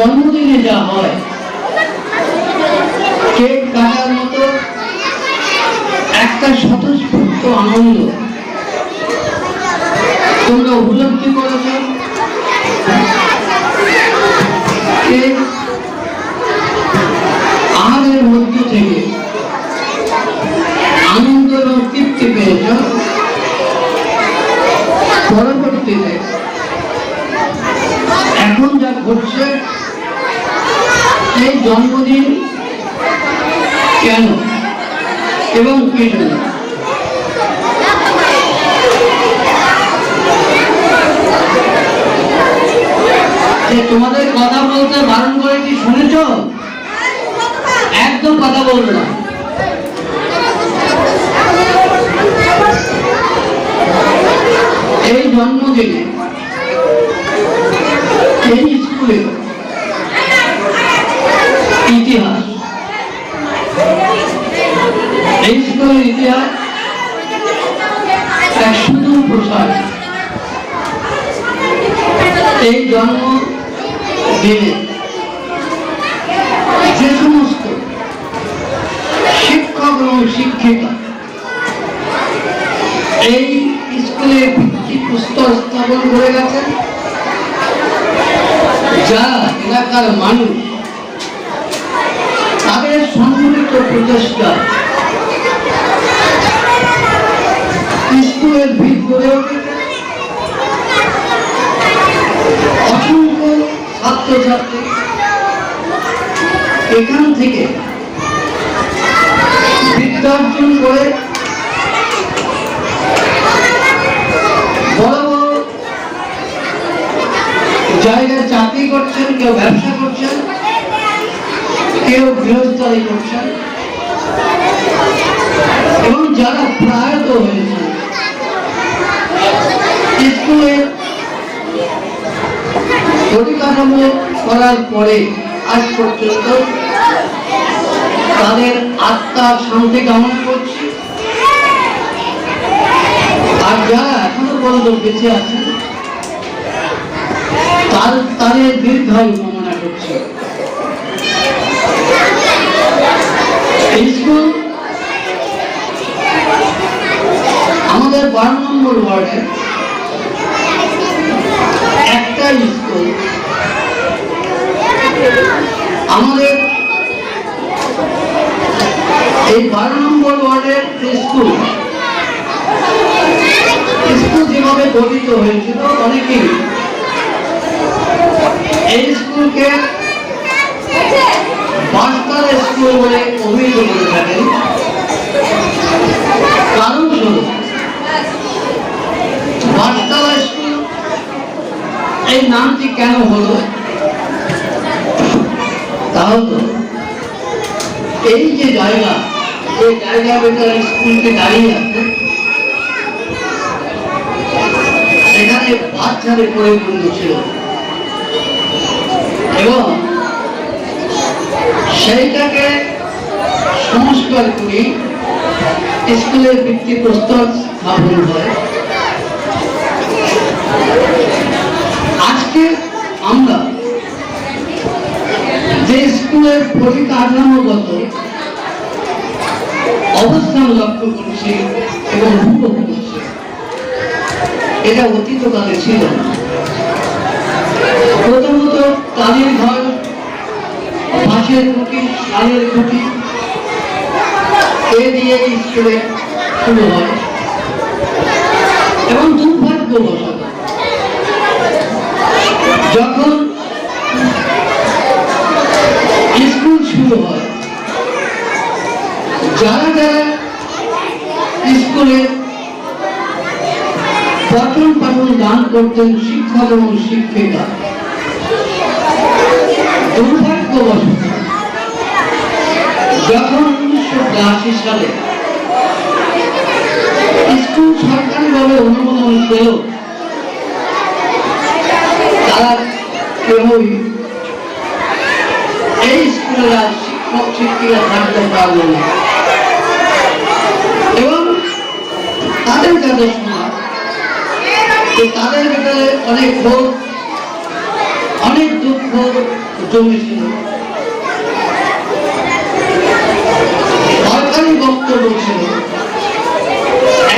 জন্মদিনে যা হয়, কেক কাটার মতো একটা স্বতঃস্ফূর্ত আনন্দ। তোমরা উপলব্ধি করেছ? আহারের মধ্য থেকে আনন্দ এবং তৃপ্তি পেয়েছ। পরবর্তীতে এখন যা ঘটছে জন্মদিন? কেন? এবং কি তোমাদের কথা বলতে বারণ করে কি শুনেছ? একদম কথা বলবে না। এই জন্মদিনে এই স্কুলে ইতিহাস। এই স্কুলের ইতিহাস এক সুদূর এই জন্ম দিনে যে সমস্ত শিক্ষক এবং শিক্ষিকা এই স্কুলে ভিত্তি পুস্তক স্থাপন করে গেছেন। যারা এলাকার মানুষ তাদের সম্মিলিত প্রচেষ্টা। স্কুলের ভিত গড়ে অসংখ্য ছাত্রছাত্রী। এখান থেকে বিদ্যার্জন করে জায়গায় চাকরি করছেন, কেউ ব্যবসা করছেন কেউ গৃহস্থালি করছেন এবং যারা স্কুলের পরিকাঠামো করার পরে আজ পর্যন্ত তাদের আত্মার শান্তি কামনা করছি। আর যারা এখনও পর্যন্ত বেঁচে আছেন তাদের দীর্ঘায়ু কামনা করছি এই স্কুল আমাদের বারো নম্বর ওয়ার্ডে একটা স্কুল। আমাদের এই বারো নম্বর ওয়ার্ডের স্কুল স্কুল যেভাবে গঠিত হয়েছিল, অনেকেই এই স্কুলকে বাস্তার স্কুল বলে অভিহিত করে থাকেন। কারণ স্বরূপ বাসতলা স্কুল এই নামটি কেন হলো? তাহলে এই যে জায়গা, এই জায়গা বেকার স্কুলকে দাঁড়িয়ে আছে, সেখানে বাচ্চাদের পরিপূর্ণ ছিল। এবং সেইটাকে সংস্কার করে, স্কুলের ভিত্তি প্রস্তর স্থাপন হয়। আজকে আমরা যে স্কুলের পরিকাঠামোগত অবস্থান লক্ষ্য করছি এবং উপভোগ করছি, এটা অতীতকালে ছিল। প্রথমত কালের ঘর বাঁশের খুঁটি শালের খুঁটি এ দিয়ে স্কুলে শুরু হয়। এবং দুর্ভাগ্যবশত যখন স্কুল শুরু হয়, যারা যারা স্কুলে পঠন পাঠন দান করতেন শিক্ষক এবং শিক্ষিকা, দুর্ভাগ্যবশত যখন উনিশশো বিরাশি সালে স্কুল সরকারিভাবে অনুমোদন পেল, তারা কেউই এই স্কুলের শিক্ষক শিক্ষিকা থাকতে পারল না। এবং তাদের কাছে শোনা যে তাদের ভিতরে অনেক ক্ষোভ, অনেক দুঃখ জমেছিল।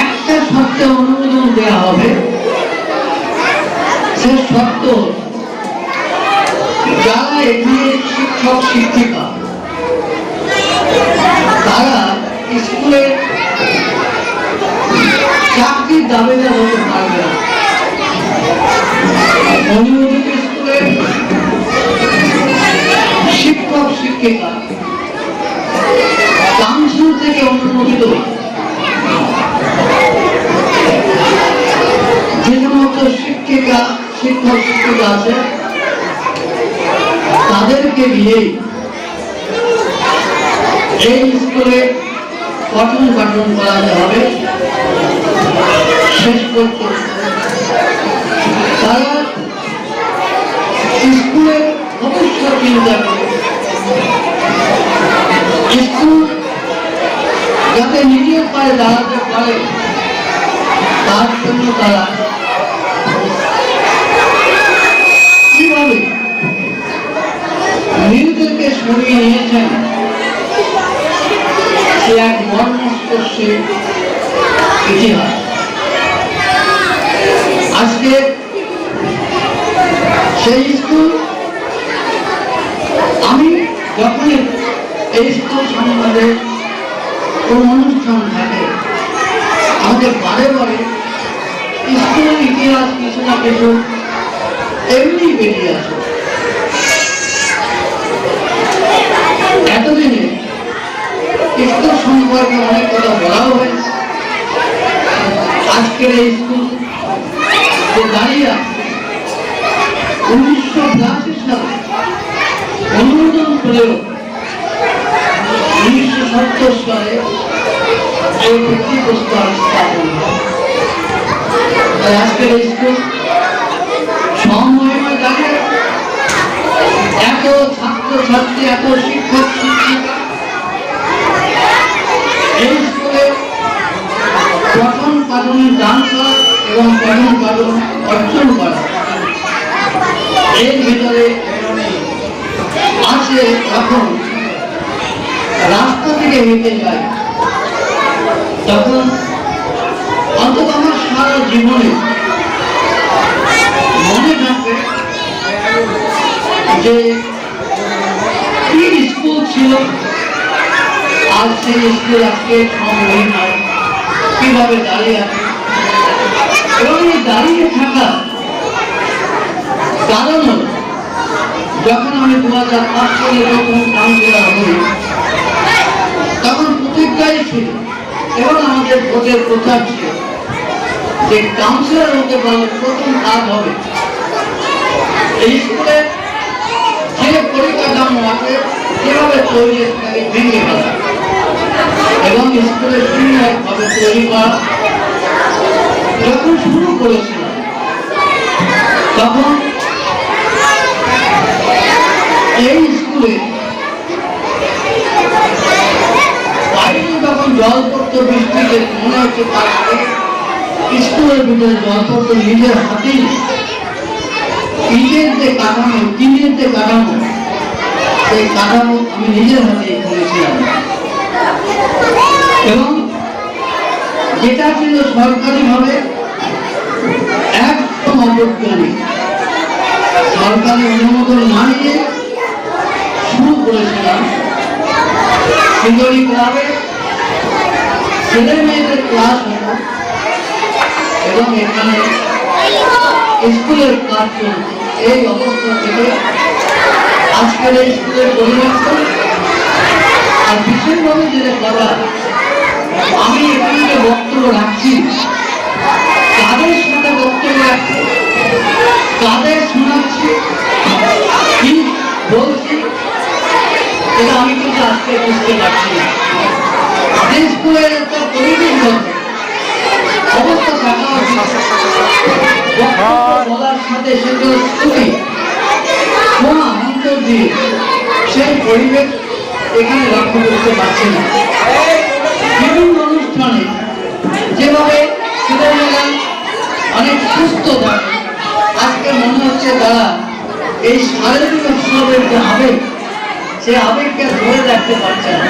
একটা শর্তে অনুমোদন দেওয়া হবে। সে শর্ত, যারা এখানে শিক্ষক, শিক্ষিকা, তারা স্কুলে চাকরির দাবিদার হতে পারবে না। অনুমোদিত স্কুলে শিক্ষক, শিক্ষিকা কাউন্সিল থেকে অনুমোদিত যে সমস্ত শিক্ষিকা, শিক্ষক, শিক্ষিকা আছে, তাদেরকে নিয়ে এই স্কুলে পঠন পাঠন করাতে হবে। শেষ করতে তারা স্কুলের ভবিষ্যৎ চিন্তা করে। স্কুল যাতে নিজের পায়ে দাঁড়াতে পারে, তার জন্য তারা কীভাবে নিজেদেরকে সরিয়ে নিয়েছেন, সে এক মর্মস্পর্শী ইতিহাস। আজকে সেই স্কুল আমি যখনই এই স্কুল সম্বন্ধে কোন অনুষ্ঠান থাকে, আমাদের বারে বারে স্কুলের ইতিহাস কিছু না কিছু এমনি বেরিয়ে আসে। এতদিনে স্কুল সম্পর্কে অনেক কথা বলাও হয়েছে। আজকের এই স্কুল যে দাঁড়িয়ে আছে, উনিশশো বিরাশি সালে অনুমোদন করেও সত্তর সালে এই ভিত্তি স্থাপন স্কুল সমমহিমা জানে এত ছাত্র ছাত্রী এত শিক্ষক, শিক্ষিকা এই স্কুলে পঠন পাঠনের দান করা এবং পঠন পাঠন অর্জন করা। এর ভিতরে আছে তখন রাস্তা থেকে তখন অন্তত আমার সারা জীবনে মনে থাকবে যে কি স্কুল ছিল আর সেই স্কুল আজকে সম্ভবই নয় কীভাবে দাঁড়িয়ে আছে? এবং এই দাঁড়িয়ে থাকা কারণ যখন আমি দু হাজার পাঁচ সালে যখন কাউন্সিলর হই প্রতিজ্ঞাই ছিল, এবং আমাদের ভোটের প্রচার ছিল। যে কাউন্সিলর হতে পারলে প্রথম কাজ হবে। এই স্কুলে যে পরিকাঠামো আছে যেভাবে তৈরি থাকে ভেঙে ফেলা। এবং স্কুলের সুন্দরভাবে তৈরি করা। যখন শুরু করেছিলাম তখন এই স্কুলে যখন জল মনে হচ্ছে স্কুলের ভিতরে জল নিজের হাতেই ইটের যে কাঠামো কাঠামো সেই কাঠামো নিজের হাতে করেছিলাম। এবং যেটা ছিল সরকারিভাবে একদম অবৈজ্ঞানিক সরকারি অনুমোদন না নিয়ে শুরু করেছিলাম সুন্দরী ক্লাবে। ছেলে মেয়েদের ক্লাস হতো এবং এখানে স্কুলের কাজ চলত এই অবস্থা থেকে আজকের এই স্কুলের পরিবর্তন আর বিশেষভাবে যেটা করা, আমি এখানে বক্তব্য রাখছি, তাদের সাথে বক্তব্য রাখছি, তাদের শোনাচ্ছি, কি বলছি, এটা আমি কিন্তু আজকে বুঝতে পারছি না। স্কুলের বক্তব্য বলার সাথে ছবি শোনা দিয়ে সেই পরিবেশ এখানে লক্ষ্য করতে পারছি না বিভিন্ন অনুষ্ঠানে অনেক সুস্থ থাকে আজকে মনে হচ্ছে তারা এই শারীরিক উৎসবের যে আবেগ, সে আবেগকে ধরে রাখতে পারছে না।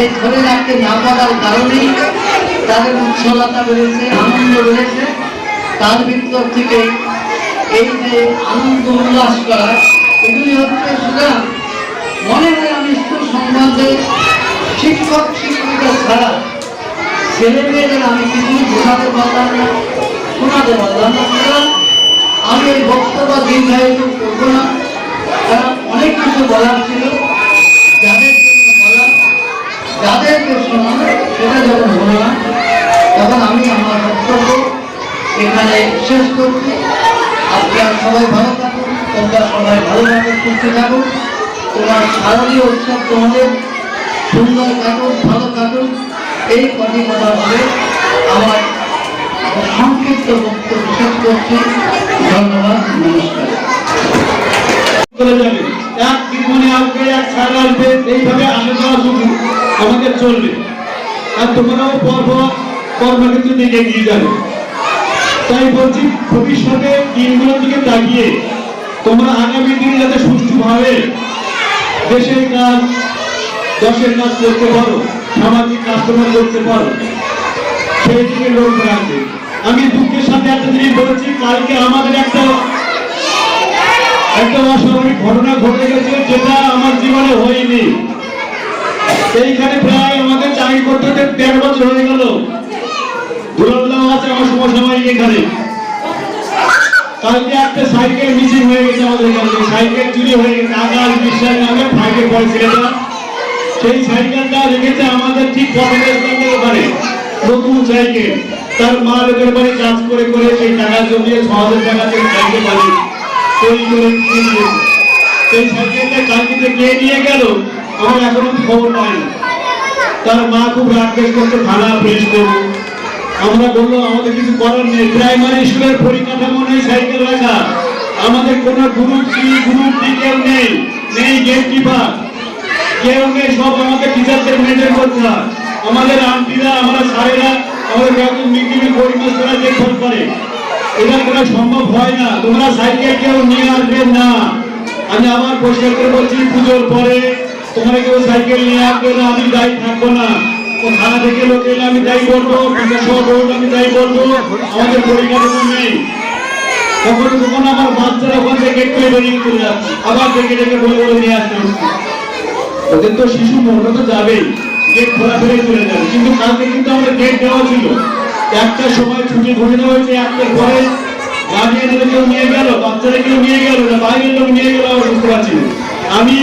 এই ধরে রাখতে না পারার কারণেই তাদের উৎসলতা রয়েছে, আনন্দ রয়েছে। তার ভিতর থেকে এই যে আনন্দ উল্লাস করা, এগুলি হচ্ছে সুতরাং মনে হয় আমি সম্বন্ধে শিক্ষক, শিক্ষিকা ছাড়া ছেলে মেয়েদের আমি কিছুই বোঝাতে পারলাম না, শোনাতে পারলাম না। সুতরাং আমি এই বক্তব্য দীর্ঘায়িত করব না। কারণ অনেক কিছু বলার ছিল। যাদেরকে শোনানো সেটা যখন হলো না, তখন আমি আমার বক্তব্য এখানে শেষ করছি। আপনারা সবাই ভালো থাকুন, তোমরা সবাই ভালোভাবে সুস্থ থাকুন। তোমার শারদীয় উৎসব তোমাদের সুন্দর কাটুন ভালো কাটুন এই কটি কথা বলে আমার সংক্ষিপ্ত বক্তব্য শেষ করছি। ধন্যবাদ, নমস্কার। তাকিয়ে তোমরা আগামী দিনে যাতে সুষ্ঠুভাবে দেশের কাজ, দশের কাজ করতে পারো, সামাজিক কাজ তোমরা করতে পারো, সেই দিকে আমি দুঃখের সাথে একটা জিনিস বলেছি, কালকে আমাদের একটা একটা অস্বাভাবিক ঘটনা ঘটে গেছে যেটা আমার জীবনে হয়নি। এইখানে প্রায় আমাদের চাকরি করতে করতে দেড় বছর হয়ে গেল। আছে, আমার এখানে। কালকে একটা সাইকেল হয়ে গেছে আমাদের এখানে। সাইকেল চুরি হয়ে গেছে। আকাশ বিশ্বাস নামে পয় ছেলেটা। সেই সাইকেলটা রেখেছে আমাদের ঠিক নতুন সাইকেল। তার মা লোকের বাড়ি কাজ করে করে সেই টাকা জমিয়ে ছ হাজার টাকা থেকে সাইকেল করে। সেই সাইকেলটা কালকে কে নিয়ে আমাদের কিছু করার নেই। নেই, সাইকেল রাখা। আমাদের কেউ নেই। নেই গেট কিপার কেউ নেই, সব আমাদের টিচারদের মেনটেন করতে আমাদের আন্টিরা আমরা স্যারেরা, আমাদের মিড ডে মিল পরিমাস্টাররা করে। এটা করা সম্ভব হয় না। তোমরা সাইকেল কেউ নিয়ে আসবে না। আমি আবার পরিষ্কার করে বলছি, পুজোর পরে তোমরা কেউ সাইকেল নিয়ে আসবে না, আমি দায়ী থাকব না। আমার আবার ওদের তো শিশু তো যাবেই। কিন্তু কালকে কিন্তু আমাদের গেট দেওয়া ছিল। একটা সময় ছুটি ঘোষণা হয়েছে পরে গার্জিয়ানরা কেউ নিয়ে গেল বাচ্চারা কেউ নিয়ে গেল না, বাইরের লোক নিয়ে গেল, আমরা বুঝতে পারছি আমি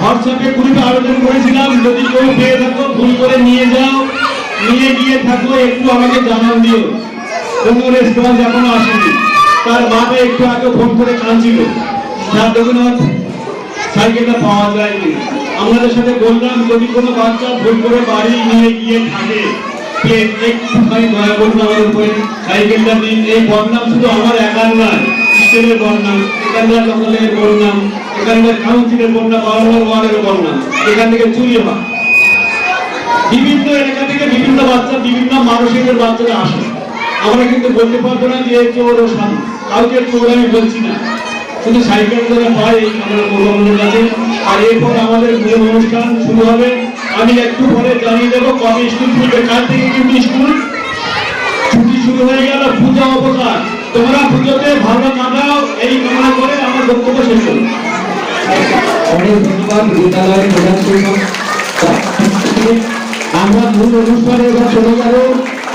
হোয়াটসঅ্যাপে আবেদন করেছিলাম, যদি কেউ পেয়ে থাকো, ভুল করে নিয়ে যাও, নিয়ে গিয়ে থাকো, একটু আমাকে জানান দিও। কোনো রেসপন্স এখনও আসেনি। তার বাবা একটু আগে ফোন করে কাঁদছিল, স্যার, দেখুন সাইকেলটা পাওয়া যায়নি। আমাদের সাথে বললাম, যদি কোনো বাচ্চা ভুল করে বাড়ি নিয়ে গিয়ে থাকে প্লিজ একটুখানি দয়া করুন আমাদের উপরে সাইকেলটা দিন এই বদনাম শুধু আমার একার নয় স্টেটের বদনাম, এখানকার দখলের বদনাম, এখানকার কাউন্সিলের বদনাম, বারবার ওয়ার্ডের বদনাম, এখান থেকে চুরি হয় বিভিন্ন এলাকা থেকে বিভিন্ন বাচ্চা, বিভিন্ন মানুষের বাচ্চারা আসে। আমরা কিন্তু বলতে পারব না যে চোর ও সাধু। কাউকে চোর আমি বলছি না। শুধু সাইকেল যারা পাই আমরা কাছে। আর এরপর আমাদের মূল অনুষ্ঠান শুরু হবে। আমি একটু পরে জানিয়ে দেবো কবে স্কুল খুলবে কাল থেকে কিন্তু স্কুল ছুটি শুরু হয়ে গেল, পূজা অবকাশ তোমরা পুজোতে ভালো কাটাও এই কামনা করে আমার বক্তব্য শেষ করি অনেক আমরা এবার চলে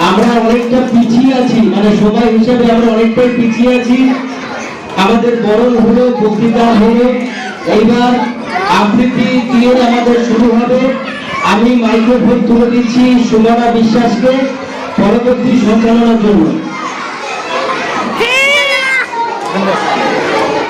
আমরা অনেকটা পিছিয়ে আছি মানে আমরা অনেকটাই পিছিয়ে আছি। আমাদের বরণ হলো বক্তৃতা হলো, এইবার আবৃত্তি আমাদের শুরু হবে। আমি মাইক্রোফোন তুলে দিচ্ছি সুমনা বিশ্বাসকে পরবর্তী সঞ্চালনার জন্য।